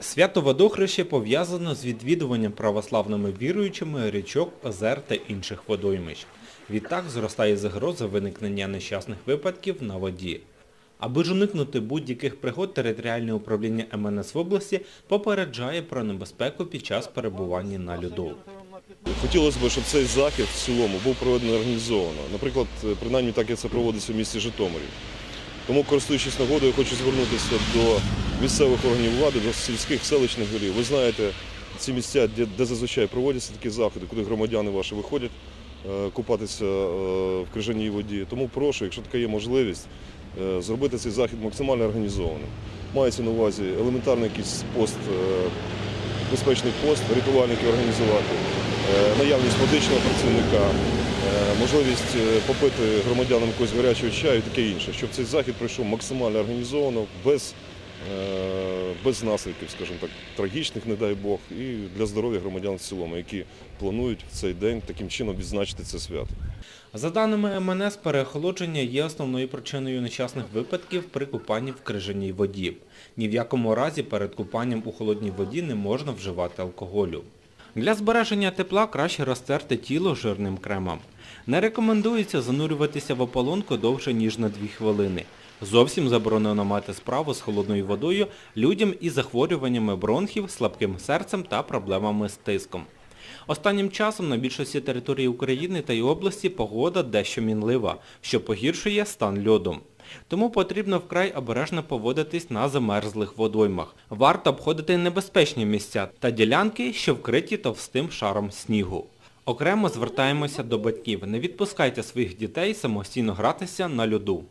Свято водохреще пов'язано з відвідуванням православними віруючими річок, озер та інших водоймищ. Відтак зростає загроза виникнення нещасних випадків на воді. Аби ж уникнути будь-яких пригод, територіальне управління МНС в області попереджає про небезпеку під час перебування на льоду. Хотілося б, щоб цей захід в цілому був проведений організовано. Наприклад, принаймні так як це проводиться в місті Житомирі. Тому, користуючись нагодою, хочу звернутися до місцевих органів влади, до сільських селищних голів. Ви знаєте, ці місця, де, де зазвичай проводяться такі заходи, куди громадяни ваші виходять е, купатися е, в крижаній воді. Тому прошу, якщо така є можливість, е, зробити цей захід максимально організованим. Мається на увазі елементарний якийсь пост, безпечний пост, рятувальники організувати, наявність медичного працівника, можливість попити громадянам якогось гарячого чаю і таке інше, щоб цей захід пройшов максимально організовано, без, без наслідків, скажімо так, трагічних, не дай Бог, і для здоров'я громадян в цілому, які планують в цей день таким чином відзначити це свято. За даними МНС, переохолодження є основною причиною нещасних випадків при купанні в крижаній воді. Ні в якому разі перед купанням у холодній воді не можна вживати алкоголю. Для збереження тепла краще розтерти тіло жирним кремом. Не рекомендується занурюватися в ополонку довше, ніж на 2 хвилини. Зовсім заборонено мати справу з холодною водою людям із захворюваннями бронхів, слабким серцем та проблемами з тиском. Останнім часом на більшості території України та й області погода дещо мінлива, що погіршує стан льоду. Тому потрібно вкрай обережно поводитись на замерзлих водоймах. Варто обходити небезпечні місця та ділянки, що вкриті товстим шаром снігу. Окремо звертаємося до батьків. Не відпускайте своїх дітей самостійно гратися на льоду.